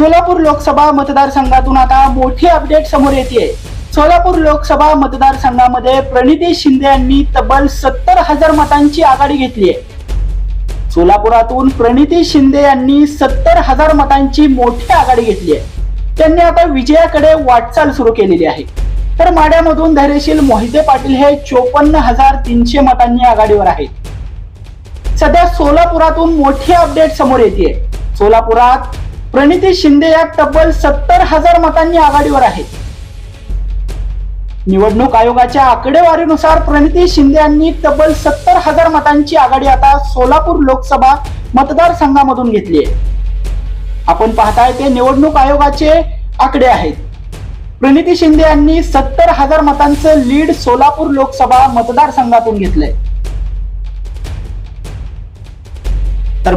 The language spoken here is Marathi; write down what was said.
सोलापूर लोकसभा मतदारसंघातून आता मोठी अपडेट समोर येते सोलापूर लोकसभा मतदारसंघामध्ये प्रणिती शिंदे यांनी तब्बल सत्तर हजार मतांची आघाडी घेतली आहे. सोलापुरातून प्रणिती शिंदे यांनी सत्तर हजार मतांची मोठी आघाडी घेतली आहे. त्यांनी आता विजयाकडे वाटचाल सुरू केलेली आहे. तर माड्यामधून धैर्यशील मोहिते पाटील हे चोपन्न हजार तीनशे मतांनी आघाडीवर आहेत. सध्या सोलापुरातून मोठी अपडेट समोर येते सोलापुरात प्रणिती शिंदे या तब्बल सत्तर हजार मतांनी आघाडीवर आहेत. निवडणूक आयोगाच्या आकडेवारीनुसार प्रणिती शिंदे यांनी तब्बल सत्तर हजार मतांची आघाडी आता सोलापूर लोकसभा मतदारसंघामधून घेतली आहे. आपण पाहताय ते निवडणूक आयोगाचे आकडे आहेत. प्रणिती शिंदे यांनी सत्तर हजार मतांचं लीड सोलापूर लोकसभा मतदारसंघातून घेतलंय. तर